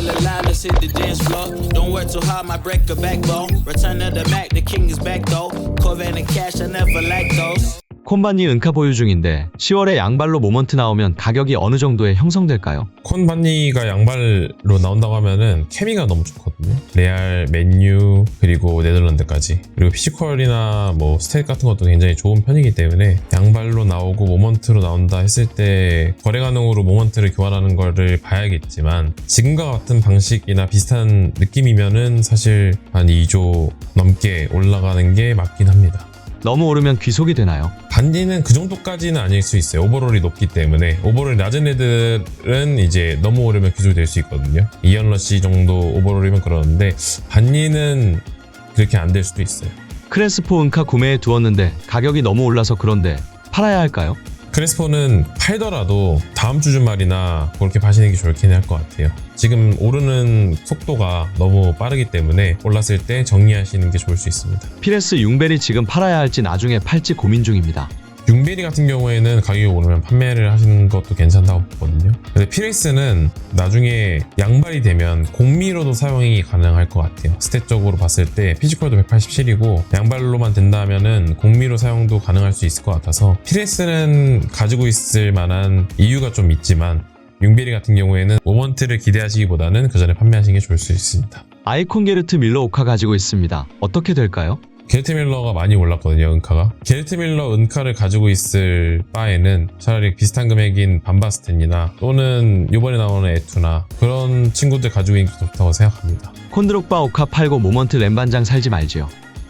feel alive, let's hit the dance floor. Don't work too hard, my break a backbone. Return of the Mac, the king is back though. Corvette and cash, I never lack those. 콤바니 은카 보유 중인데 10월에 양발로 모먼트 나오면 가격이 어느 정도에 형성될까요? 콘반니가 양발로 나온다고 하면은 케미가 너무 좋거든요. 레알, 맨유, 그리고 네덜란드까지. 그리고 피지컬이나 뭐 스탯 같은 것도 굉장히 좋은 편이기 때문에 양발로 나오고 모먼트로 나온다 했을 때 거래 가능으로 모먼트를 교환하는 거를 봐야겠지만 지금과 같은 방식이나 비슷한 느낌이면은 사실 한 2조 넘게 올라가는 게 맞긴 합니다. 너무 오르면 귀속이 되나요? 반디는 그 정도까지는 아닐 수 있어요. 오버롤이 높기 때문에. 오버롤 낮은 애들은 이제 너무 오르면 기술이 될 수 있거든요. 이언러시 정도 오버롤이면 그러는데, 반디는 그렇게 안 될 수도 있어요. 크레스포 은카 구매해 두었는데 가격이 너무 올라서 그런데 팔아야 할까요? 크레스포는 팔더라도 다음 주 주말이나 그렇게 파시는 게 좋긴 할 것 같아요. 지금 오르는 속도가 너무 빠르기 때문에 올랐을 때 정리하시는 게 좋을 수 있습니다. 피레스 융벨이 지금 팔아야 할지 나중에 팔지 고민 중입니다. 융베리 같은 경우에는 가격이 오르면 판매를 하시는 것도 괜찮다고 보거든요. 근데 피레스는 나중에 양발이 되면 공미로도 사용이 가능할 것 같아요. 스탯적으로 봤을 때 피지컬도 187이고 양발로만 된다면은 공미로 사용도 가능할 수 있을 것 같아서 피레스는 가지고 있을 만한 이유가 좀 있지만 융베리 같은 경우에는 모먼트를 기대하시기보다는 그 전에 판매하시는 게 좋을 수 있습니다. 아이콘 게르트 밀러 오카 가지고 있습니다. 어떻게 될까요? 게르트 밀러가 많이 올랐거든요, 은카가. 게르트 밀러 은카를 가지고 있을 바에는 차라리 비슷한 금액인 반바스텐이나 또는 이번에 나오는 에투나 그런 친구들 가지고 있는 게 좋다고 생각합니다. 콘드록바 오카 팔고 모먼트 램반장 살지 말지요.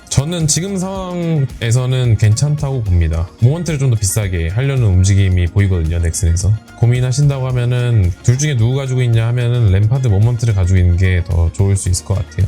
저는 지금 상황에서는 괜찮다고 봅니다. 모먼트를 좀 더 비싸게 하려는 움직임이 보이거든요, 넥슨에서. 고민하신다고 하면은 둘 중에 누구 가지고 있냐 하면은 램파드 모먼트를 가지고 있는 게 더 좋을 수 있을 것 같아요.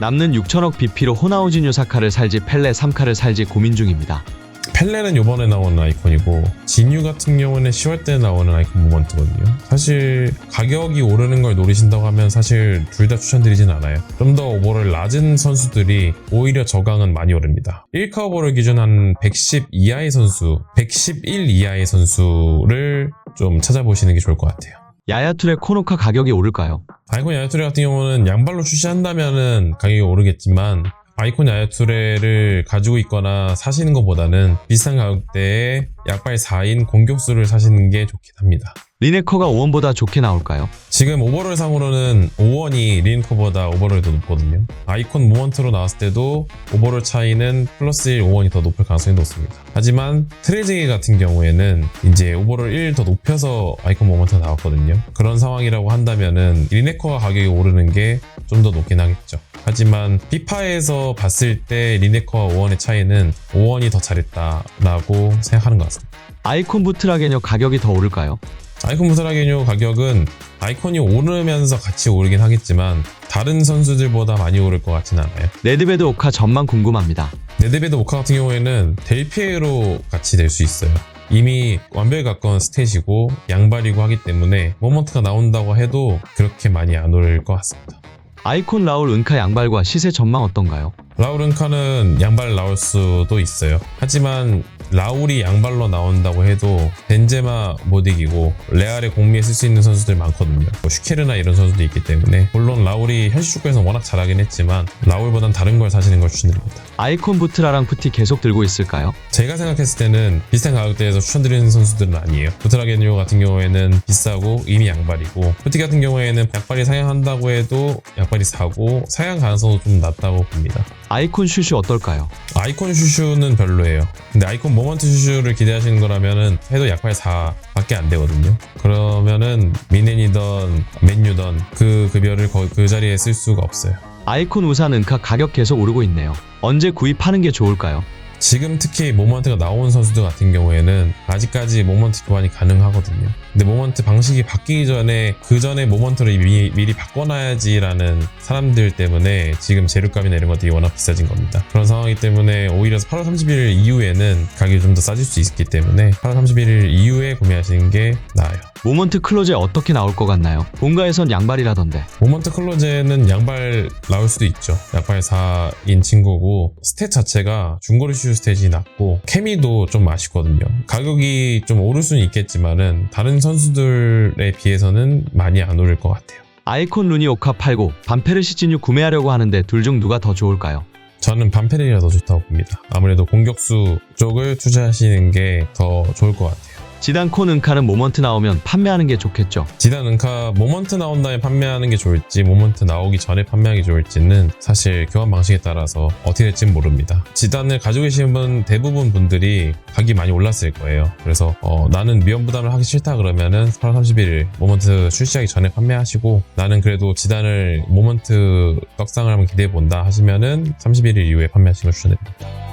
남는 6천억 BP로 호나우지뉴 사카를 살지 펠레 3카를 살지 고민 중입니다. 펠레는 요번에 나오는 아이콘이고 진유 같은 경우는 10월 때 나오는 아이콘 모먼트거든요. 사실 가격이 오르는 걸 노리신다고 하면 사실 둘 다 추천드리진 않아요. 좀 더 오버를 낮은 선수들이 오히려 저강은 많이 오릅니다. 1카 오버를 기준 한 110 이하의 선수, 111 이하의 선수를 좀 찾아보시는 게 좋을 것 같아요. 야야툴의 코노카 가격이 오를까요? 아이콘 야야투레 같은 경우는 양발로 출시한다면은 가격이 오르겠지만 아이콘 야야투레를 가지고 있거나 사시는 것보다는 비슷한 가격대에 약발 4인 공격수를 사시는 게 좋긴 합니다. 리네커가 5원보다 좋게 나올까요? 지금 오버롤 상으로는 5원이 리인커보다 오버롤이 더 높거든요. 아이콘 모먼트로 나왔을 때도 오버롤 차이는 플러스 1, 5원이 더 높을 가능성이 높습니다. 하지만 트레이징 같은 경우에는 이제 오버롤 1 더 높여서 아이콘 모먼트가 나왔거든요. 그런 상황이라고 한다면은 리네커가 가격이 오르는 게 좀 더 높긴 하겠죠. 하지만 피파에서 봤을 때 리네커와 5원의 차이는 5원이 더 잘했다라고 생각하는 것 같습니다. 아이콘 부트라게뇨 가격이 더 오를까요? 아이콘 무사라게뇨 가격은 아이콘이 오르면서 같이 오르긴 하겠지만 다른 선수들보다 많이 오를 것 같진 않아요. 레드베드 오카 전망 궁금합니다. 네드베드 오카 같은 경우에는 델피에로 같이 될 수 있어요. 이미 완벽에 가까운 스탯이고 양발이고 하기 때문에 모먼트가 나온다고 해도 그렇게 많이 안 오를 것 같습니다. 아이콘 라울 은카 양발과 시세 전망 어떤가요? 라우른카는 양발 나올 수도 있어요. 하지만 라울이 양발로 나온다고 해도 벤제마 못 이기고 레알의 공미에 쓸 수 있는 선수들 많거든요. 뭐 슈케르나 이런 선수도 있기 때문에 물론 라울이 현실 축구에서 워낙 잘하긴 했지만 라울보단 다른 걸 사시는 걸 추천드립니다. 아이콘 부트라랑 푸티 계속 들고 있을까요? 제가 생각했을 때는 비슷한 가격대에서 추천드리는 선수들은 아니에요. 부트라게뉴 같은 경우에는 비싸고 이미 양발이고 푸티 같은 경우에는 약발이 상향한다고 해도 약발이 사고 상향 가능성도 좀 낮다고 봅니다. 아이콘 슈슈 어떨까요? 아이콘 슈슈는 별로예요. 근데 아이콘 모먼트 슈슈를 기대하시는 거라면은 해도 약발 4밖에 안 되거든요. 그러면은 미넨이던 맨유던 그 급여를 거- 그 자리에 쓸 수가 없어요. 아이콘 우산 은카 가격 계속 오르고 있네요. 언제 구입하는 게 좋을까요? 지금 특히 모먼트가 나온 선수들 같은 경우에는 아직까지 모먼트 교환이 가능하거든요. 근데 모먼트 방식이 바뀌기 전에 그 전에 모먼트를 미, 미리 바꿔놔야지라는 사람들 때문에 지금 재료값이나 이런 것들이 워낙 비싸진 겁니다. 그런 상황이기 때문에 오히려 8월 31일 이후에는 가격이 좀 더 싸질 수 있기 때문에 8월 31일 이후에 구매하시는 게 나아요. 모먼트 클로제 어떻게 나올 것 같나요? 본가에선 양발이라던데. 모먼트 클로제는 양발 나올 수도 있죠. 약발 4인 친구고 스탯 자체가 중거리 슈 스탯이 낮고 케미도 좀 아쉽거든요. 가격이 좀 오를 수는 있겠지만은 다른 선수들에 비해서는 많이 안 오를 것 같아요. 아이콘 루니 오카 팔고 반페르시 진유 구매하려고 하는데 둘 중 누가 더 좋을까요? 저는 반페르리가 더 좋다고 봅니다. 아무래도 공격수 쪽을 투자하시는 게 더 좋을 것 같아요. 지단 콘 은카는 모먼트 나오면 판매하는 게 좋겠죠. 지단 은카 모먼트 나온 다음에 판매하는 게 좋을지 모먼트 나오기 전에 판매하기 좋을지는 사실 교환 방식에 따라서 어떻게 될지 모릅니다. 지단을 가지고 계시는 분 대부분 분들이 가격이 많이 올랐을 거예요. 그래서 어, 나는 미연 부담을 하기 싫다 그러면은 8월 31일 모먼트 출시하기 전에 판매하시고 나는 그래도 지단을 모먼트 떡상을 한번 기대해 본다 하시면은 31일 이후에 판매하시는 걸 추천드립니다.